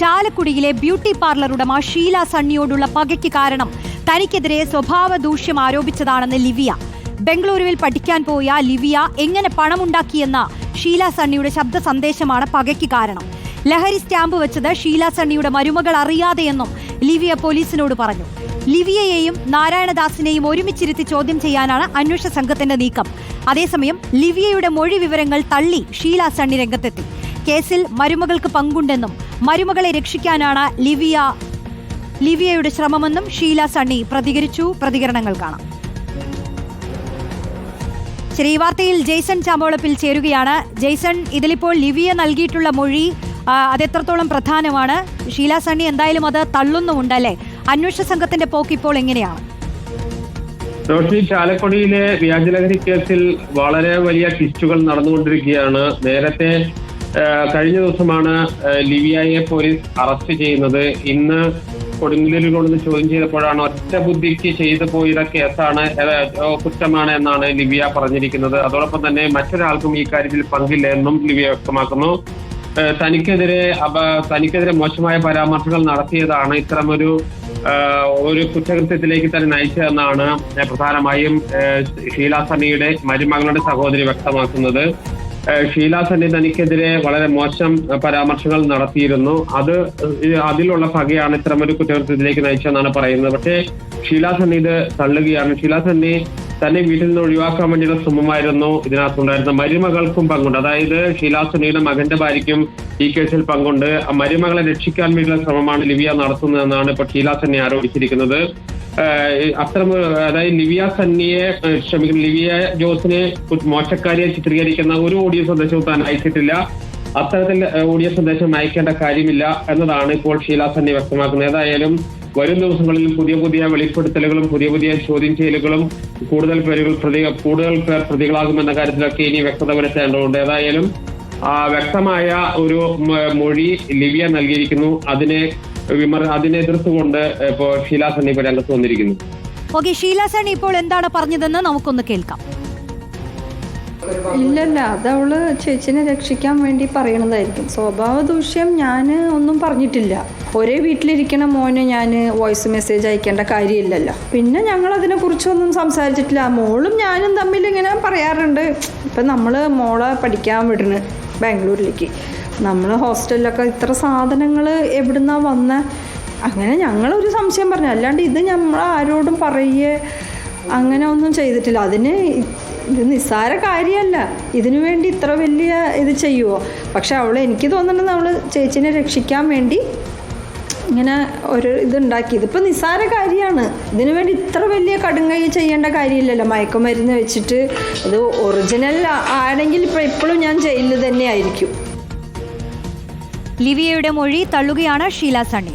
ചാലക്കുടിയിലെ beauty parlour ഉടമ ഷീല സണ്ണിയോടുള്ള പകയ്ക്ക് കാരണം തനിക്കെതിരെ സ്വഭാവ ദൂഷ്യം ആരോപിച്ചതാണെന്ന് ലിവിയ. ബംഗളൂരുവിൽ പഠിക്കാൻ പോയ ലിവിയ എങ്ങനെ പണമുണ്ടാക്കിയെന്ന ഷീല സണ്ണിയുടെ ശബ്ദ സന്ദേശമാണ് പകയ്ക്ക് കാരണം. ലഹരി സ്റ്റാമ്പ് വെച്ചത് ഷീല സണ്ണിയുടെ മരുമകൾ അറിയാതെയെന്നും ലിവിയ പോലീസിനോട് പറഞ്ഞു. ലിവിയയെയും നാരായണദാസിനെയും ഒരുമിച്ചിരുത്തി ചോദ്യം ചെയ്യാനാണ് അന്വേഷണ സംഘത്തിന്റെ നീക്കം. അതേസമയം ലിവിയയുടെ മൊഴി വിവരങ്ങൾ തള്ളി ഷീല സണ്ണി രംഗത്തെത്തി. കേസിൽ മരുമകൾക്ക് പങ്കുണ്ടെന്നും മരുമകളെ രക്ഷിക്കാനാണ് ലിവിയ ലിവിയയുടെ ശ്രമമെന്നും ഷീല സണ്ണി പ്രതികരിച്ചു. പ്രതികരണങ്ങൾ കാണാം. ശരി ഈ വാർത്തയിൽ ജെയ്സൺ ചാമ്പോളപ്പിൽ ചേരുകയാണ്. ജെയ്സൺ ഇതിലിപ്പോൾ ലിവിയ നൽകിയിട്ടുള്ള മൊഴി അതെത്രത്തോളം പ്രധാനമാണ്? ഷീല സണ്ണി എന്തായാലും അത് തള്ളുന്നുമുണ്ടല്ലേ അന്വേഷണ സംഘത്തിന്റെ പോക്ക് ഇപ്പോൾ എങ്ങനെയാണ്? റോഷി ചാലക്കുടിയിലെ വ്യാജലഹരി കേസിൽ വളരെ വലിയ ട്വിസ്റ്റുകൾ നടന്നുകൊണ്ടിരിക്കുകയാണ്. നേരത്തെ കഴിഞ്ഞ ദിവസമാണ് ലിവിയയെ പോലീസ് അറസ്റ്റ് ചെയ്യുന്നത്. ഇന്ന് കൊടുങ്ങല്ലൂരിൽ കൊണ്ടുവന്ന് ചോദ്യം ചെയ്തപ്പോഴാണ് ഒറ്റ ബുദ്ധിക്ക് ചെയ്തു പോയത് കേസാണ് കുറ്റമാണ് എന്നാണ് ലിവിയ പറഞ്ഞിരിക്കുന്നത്. അതോടൊപ്പം തന്നെ മറ്റൊരാൾക്കും ഈ കാര്യത്തിൽ പങ്കില്ല എന്നും ലിവിയ വ്യക്തമാക്കുന്നു. തനിക്കെതിരെ അപ തനിക്കെതിരെ മോശമായ പരാമർശങ്ങൾ നടത്തിയതാണ് ഇത്തരമൊരു ഒരു കുറ്റകൃത്യത്തിലേക്ക് തന്നെ നയിച്ചതെന്നാണ് പ്രധാനമായും ഷീല സണ്ണിയുടെ മരുമകളുടെ സഹോദരി വ്യക്തമാക്കുന്നത്. ഷീല സണ്ണി തനിക്കെതിരെ വളരെ മോശം പരാമർശങ്ങൾ നടത്തിയിരുന്നു. അത് അതിലുള്ള പകയാണ് ഇത്തരമൊരു കുറ്റകൃത്യത്തിലേക്ക് നയിച്ചതെന്നാണ് പറയുന്നത്. പക്ഷേ ഷീല സണ്ണി ഇത് തള്ളുകയാണ്. ഷീല സണ്ണി തന്നെ വീട്ടിൽ നിന്ന് ഒഴിവാക്കാൻ വേണ്ടിയുള്ള ശ്രമമായിരുന്നു. ഇതിനകത്തുണ്ടായിരുന്ന മരുമകൾക്കും പങ്കുണ്ട്. അതായത് ഷീലാസുനിയുടെ മകന്റെ ഭാര്യയ്ക്കും ഈ കേസിൽ പങ്കുണ്ട്. മരുമകളെ രക്ഷിക്കാൻ വേണ്ടിയുള്ള ശ്രമമാണ് ലിവിയ നടത്തുന്നതെന്നാണ് ഇപ്പോൾ ഷീലാസന്നെ ആരോപിച്ചിരിക്കുന്നത്. ഏഹ് അത്തരം അതായത് ലിവിയ സന്നിയെ ക്ഷമിക്കുന്ന ലിവിയ ജോസിനെ മോശക്കാരിയെ ചിത്രീകരിക്കുന്ന ഒരു ഓഡിയോ സന്ദേശവും താൻ അയച്ചിട്ടില്ല. അത്തരത്തിൽ ഓഡിയോ സന്ദേശം അയക്കേണ്ട കാര്യമില്ല എന്നതാണ് ഇപ്പോൾ ഷീല സന്നി വ്യക്തമാക്കുന്നത്. ഏതായാലും വരും ദിവസങ്ങളിൽ പുതിയ പുതിയ വെളിപ്പെടുത്തലുകളും പുതിയ പുതിയ ചോദ്യം ചെയ്യലുകളും കൂടുതൽ പേരുകൾ പ്രതി കൂടുതൽ പേർ പ്രതികളാകുമെന്ന കാര്യത്തിലൊക്കെ ഇനി വ്യക്തത വരുത്തേണ്ടതുണ്ട് ഏതായാലും വ്യക്തമായ ഒരു മൊഴി ലിവിയ നൽകിയിരിക്കുന്നു. അതിനെ വിമർ അതിനെ എതിർത്തുകൊണ്ട് ഇപ്പോൾ ഷീല സണ്ണി ഇപ്പോൾ രംഗത്ത് വന്നിരിക്കുന്നു. ഓക്കെ ഷീല സണ്ണി ഇപ്പോൾ എന്താണ് പറഞ്ഞതെന്ന് നമുക്കൊന്ന് കേൾക്കാം. ഇല്ലല്ല അത് അവൾ ചേച്ചിനെ രക്ഷിക്കാൻ വേണ്ടി പറയണതായിരിക്കും. സ്വഭാവ ദൂഷ്യം ഞാൻ ഒന്നും പറഞ്ഞിട്ടില്ല. ഒരേ വീട്ടിലിരിക്കണ മോനെ ഞാൻ വോയിസ് മെസ്സേജ് അയക്കേണ്ട കാര്യമില്ലല്ലോ. പിന്നെ ഞങ്ങൾ അതിനെ കുറിച്ചൊന്നും സംസാരിച്ചിട്ടില്ല. മോളും ഞാനും തമ്മിൽ ഇങ്ങനെ പറയാറുണ്ട്. ഇപ്പം നമ്മൾ മോളെ പഠിക്കാൻ വിടണ് ബാംഗ്ലൂരിലേക്ക്. നമ്മൾ ഹോസ്റ്റലിലൊക്കെ ഇത്ര സാധനങ്ങൾ എവിടുന്നാ വന്ന? അങ്ങനെ ഞങ്ങളൊരു സംശയം പറഞ്ഞു. അല്ലാണ്ട് ഇത് നമ്മൾ ആരോടും പറയേ അങ്ങനെ ഒന്നും ചെയ്തിട്ടില്ല. അതിന് ഇത് നിസ്സാര കാര്യമല്ല ഇതിനു വേണ്ടി ഇത്ര വലിയ ഇത് ചെയ്യുമോ പക്ഷെ അവൾ എനിക്ക് തോന്നുന്നത് നമ്മൾ ചേച്ചിനെ രക്ഷിക്കാൻ വേണ്ടി ഇങ്ങനെ ഒരു ഇതുണ്ടാക്കി ഇതിപ്പോൾ നിസ്സാര കാര്യമാണ് ഇതിനു വേണ്ടി ഇത്ര വലിയ കടുങ്കൈ ചെയ്യേണ്ട കാര്യമില്ലല്ലോ. മയക്കുമരുന്ന് വെച്ചിട്ട് അത് ഒറിജിനൽ ആണെങ്കിൽ ഇപ്പോൾ ഇപ്പോഴും ഞാൻ ജയിലിൽ തന്നെ ആയിരിക്കും ലിവിയയുടെ മൊഴി തള്ളുകയാണ് ഷീല സണ്ണി.